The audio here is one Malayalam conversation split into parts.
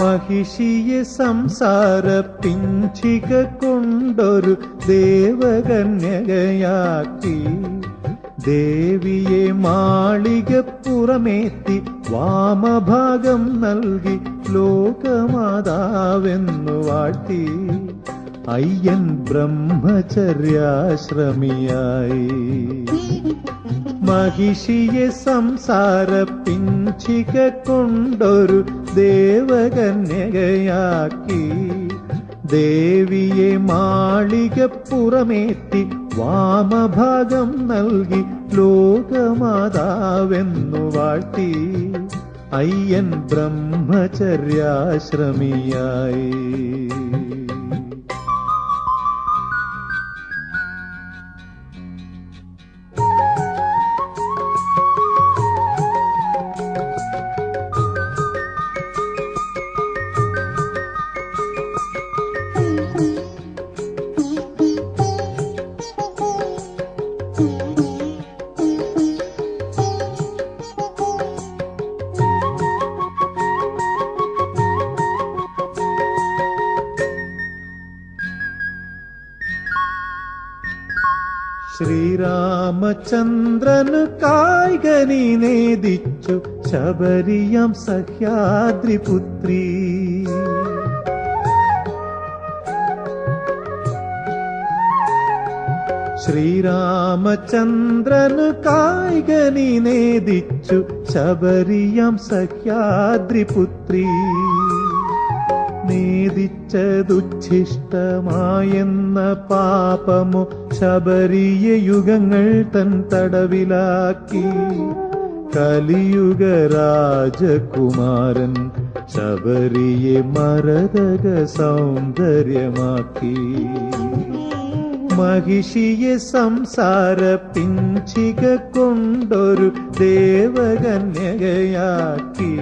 മഹിഷിയെ സംസാര പിഞ്ചിക കൊണ്ടൊരു ദേവകന്യകയാക്കി. ദേവിയെ മാളികപ്പുറമേത്തി വാമഭാഗം നൽകി ലോകമാതാവെന്നു വാഴ്ത്തി. അയ്യൻ ബ്രഹ്മചര്യാശ്രമിയായി. മഹിഷിയെ സംസാര പിഞ്ചിക കൊണ്ടൊരു ദേവകന്യകയാക്കി. ദേവിയെ മാളികപ്പുറമേറ്റി വാമഭാഗം നൽകി ലോകമാതാവെന്നു വാഴ്ത്തി. അയ്യൻ ബ്രഹ്മചര്യാശ്രമിയായി. ശ്രീരാമചന്ദ്രന് കായികനി നേദിച്ചു ശബരിയം സഹ്യാദ്രിപുത്രി. ശ്രീരാമചന്ദ്രന് കായികനി നേദിച്ചു ശബരിയം സഹ്യാദ്രിപുത്രി. നേദിച്ചതുച്ഛിഷ്ടമായെന്ന പാപമോ ശബരിയ യുഗങ്ങൾ തൻ തടവിലാക്കി. കലിയുഗ രാജകുമാരൻ ശബരിയെ മരതക സൗന്ദര്യമാക്കി. മഹിഷിയെ സംസാര പിഞ്ചിക കൊണ്ടൊരു ദേവകന്യകയാക്കി.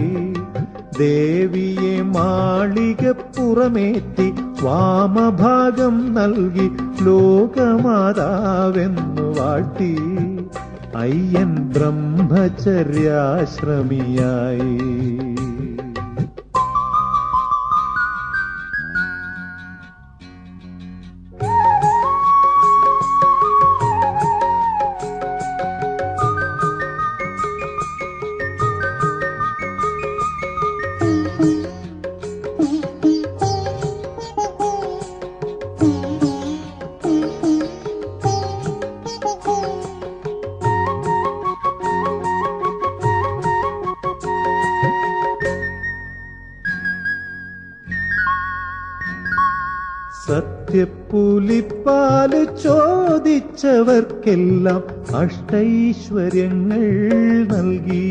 ദേവിയെ മാളികപ്പുറമേറ്റി വാമഭാഗം നൽകി ലോകമാതാവെന്നു വാട്ടി അയ്യൻ ബ്രഹ്മചര്യാശ്രമിയായി. സത്യപ്പുലിപ്പാൽ ചോദിച്ചവർക്കെല്ലാം അഷ്ടൈശ്വര്യങ്ങൾ നൽകി.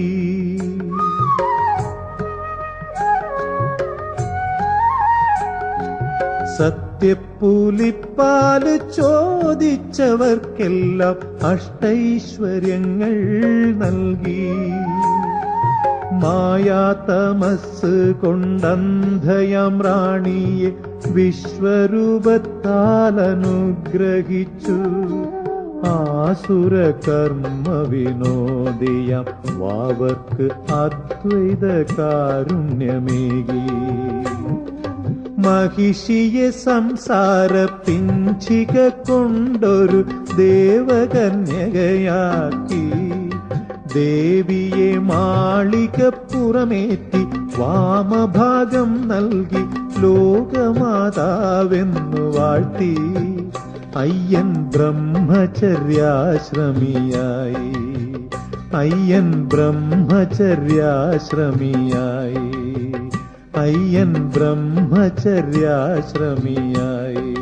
സത്യപ്പുലിപ്പാൽ ചോദിച്ചവർക്കെല്ലാം അഷ്ടൈശ്വര്യങ്ങൾ നൽകി. മായാതമസ് കൊണ്ടന്ധയം റാണിയെ വിശ്വരൂപത്താൽ അനുഗ്രഹിച്ചു ആസുര കർമ്മ വിനോദിയം വാവർക്ക് അദ്വൈത കാരുണ്യമേകി മഹിഷിയെ സംസാര പിഞ്ചിക കൊണ്ടൊരു ദേവകന്യകയാക്കി ദേവിയെ മാളികപ്പുറമേറ്റി വാമഭാഗം നൽകി ലോകമാതാവെന്നു വാഴ്ത്തി. അയ്യൻ ബ്രഹ്മചര്യാശ്രമിയായി. അയ്യൻ ബ്രഹ്മചര്യാശ്രമിയായി. അയ്യൻ ബ്രഹ്മചര്യാശ്രമിയായി.